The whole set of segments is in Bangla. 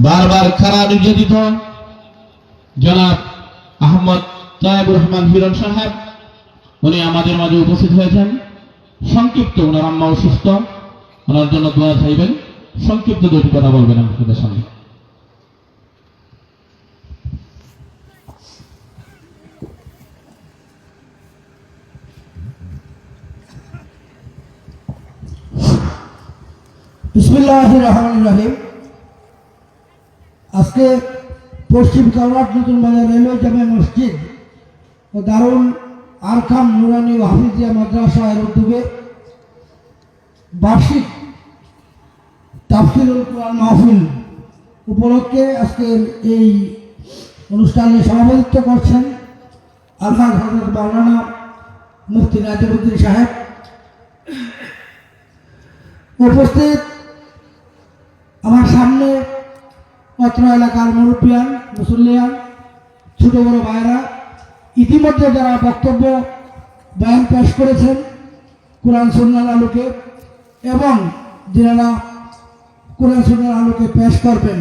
বারবার খারা নির্যাতিত জনাব আহমদ তায়েবুর রহমান হিরণ সাহেব, উনি আমাদের মাঝে উপস্থিত হয়েছেন। সংক্ষিপ্ত, ওনার আম্মা অসুস্থ। ওনার জন্য দোয়া চাইবেন। সংক্ষিপ্ত দুটি কথা বলবেন আমাদের সামনে। বিসমুল্লাহ রহমান রাহিম। আজকে পশ্চিম কাউরাট নতুন বাজার রেলওয়ে জামে মসজিদ ও দারুল আরকাম নুরানি ও হাফিজিয়া মাদ্রাসা এর উদ্যোগে বার্ষিক তাফসিরুল কোরআন মাহফিল উপলক্ষে আজকের এই অনুষ্ঠানে সভাপতিত্ব করছেন আলহাজ হজরত মাওলানা মুফতি নাজিবুদ্দিন সাহেব। উপস্থিত আমার সামনে অত্র এলাকার মুরব্বিয়ান, মুসল্লিয়ান, ছোট বড় ভাইরা ইতিমধ্যে যারা বক্তব্য বয়ান পেশ করেছেন কোরআন সুন্নার আলোকে এবং যারা কোরআন সুন্নার আলোকে পেশ করবেন।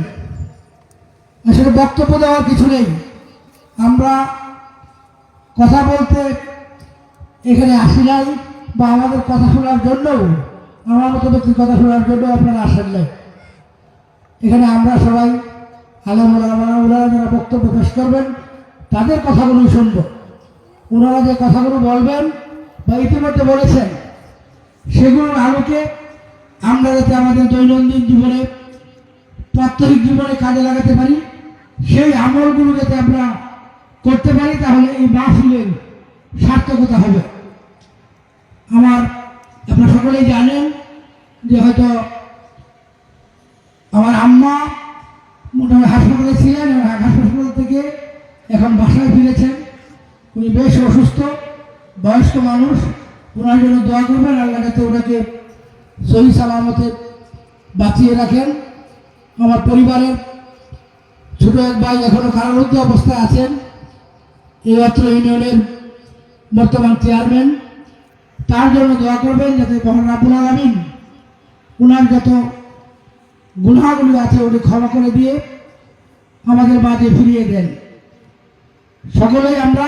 আসলে বক্তব্য দেওয়ার কিছু নেই। আমরা কথা বলতে এখানে আসি নাই বা আমাদের কথা শোনার জন্যও, আমার মতো ব্যক্তির কথা শোনার জন্য আপনারা আসেন নাই। এখানে আমরা সবাই ওনারা যারা বক্তব্য পেশ করবেন, তাদের কথাগুলোই শুনব। ওনারা যে কথাগুলো বলবেন বা ইতিমধ্যে বলেছেন, সেগুলোর আলোকে আমরা যাতে আমাদের দৈনন্দিন জীবনে, প্রাত্যহিক জীবনে কাজে লাগাতে পারি, সেই আমলগুলো যাতে আমরা করতে পারি, তাহলে এই মাহফিলের সার্থকতা হবে। আমার, আপনারা সকলেই জানেন যে হয়তো আমার আম্মা মোটামুটি হাসপাতালে ছিলেন এবং হাসপাতাল থেকে এখন বাসায় ফিরেছেন। উনি বেশ অসুস্থ, বয়স্ক মানুষ। ওনার জন্য দোয়া করবেন, আল্লাহ যাতে ওনাকে সহি সালামতে বাঁচিয়ে রাখেন। আমার পরিবারের ছোট এক ভাই এখনও কারারুদ্ধ অবস্থায় আছেন। এই অত্র ইউনিয়নের বর্তমান চেয়ারম্যান। তার জন্য দোয়া করবেন যাতে মহান রাবুল আলমিন ওনার যত গুনাহগুলি আছে ওটি ক্ষমা করে দিয়ে আমাদের মাঝে ফিরিয়ে দেন। সকলেই আমরা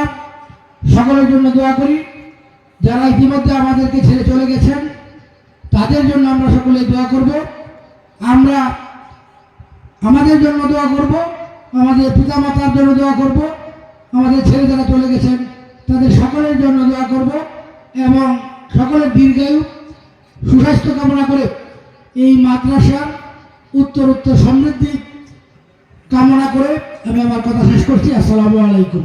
সকলের জন্য দোয়া করি, যারা ইতিমধ্যে আমাদেরকে ছেড়ে চলে গেছেন, তাদের জন্য আমরা সকলে দোয়া করব। আমরা আমাদের জন্য দোয়া করব, আমাদের পিতামাতার জন্য দোয়া করব, আমাদের ছেলে যারা চলে গেছেন, তাদের সকলের জন্য দোয়া করব এবং সকলের দীর্ঘায়ু, সুস্বাস্থ্য কামনা করে এই মাদ্রাসার উত্তর উত্তর সমৃদ্ধি কামনা করে আমি আমার কথা শেষ করছি। আসসালামু আলাইকুম।